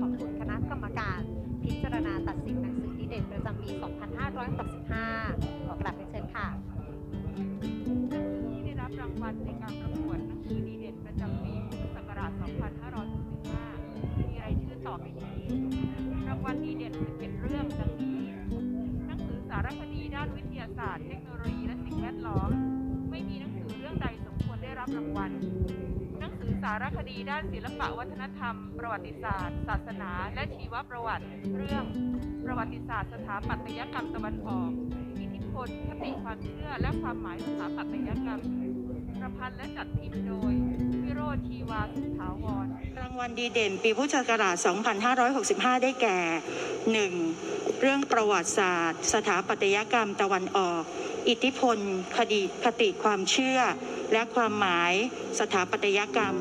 ขอบคุณคณะกรรมการ พิจารณาตัดสินหนังสือดีเด่นประจำปี 2565 ขอกราบเรียนเชิญค่ะ ที่ได้รับรางวัลในการประกวดหนังสือดีเด่นประจำปีพุทธศักราช 2565 มีรายชื่อต่อไปนี้รางวัลดีเด่น 11 เรื่องดังนี้ หนังสือสารคดีด้านวิทยาศาสตร์เทคโนโลยี สารคดีด้านศิลปะวัฒนธรรม ประวัติศาสตร์ ศาสนา และชีวประวัติ เรื่องประวัติศาสตร์สถาปัตยกรรมตะวันออกอิทธิพลคติความเชื่อและความหมายสถาปัตยกรรมประพันธ์และจัดพิมพ์โดย วิโรธชีวาสุทธาวร รางวัลดีเด่นปีพุทธศักราช 2565 ได้แก่ 1. เรื่องประวัติศาสตร์ สถาปัตยกรรมตะวันออก อิทธิพล คดีคติความเชื่อ และความหมายสถาปัตยกรรม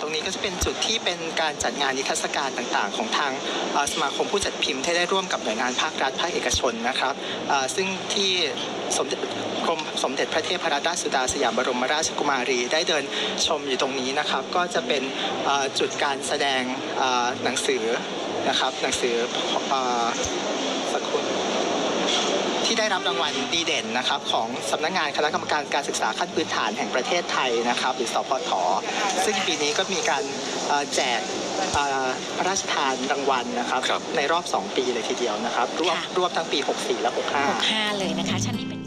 ตรงนี้ก็จะเป็นจุดที่เป็นการจัดงานนิทรรศการต่างๆ ของทางสมาคมผู้จัดพิมพ์ที่ได้ร่วมกับหน่วยงานภาครัฐภาคเอกชนนะครับ ซึ่งที่สมเด็จกรมสมเด็จพระเทพรัตนราชสุดาสยามบรมราชกุมารีได้เดินชมอยู่ตรงนี้นะครับ ก็จะเป็นจุดการแสดงหนังสือ นะครับ หนังสือเอ่อสักครู่ที่ได้รับรางวัลดีเด่นนะครับของสำนักงานคณะกรรมการการศึกษาขั้นพื้นฐานแห่งประเทศไทยนะครับ หรือสพทซึ่งปีนี้ก็มีการเอ่อแจกเอ่อพระราชทานรางวัลนะครับครับ ในรอบ 2 ปีเลยทีเดียวนะครับ รวบค่ะรวบทั้งปี 64 และ 65 65 เลยนะคะชั้นนี้เป็น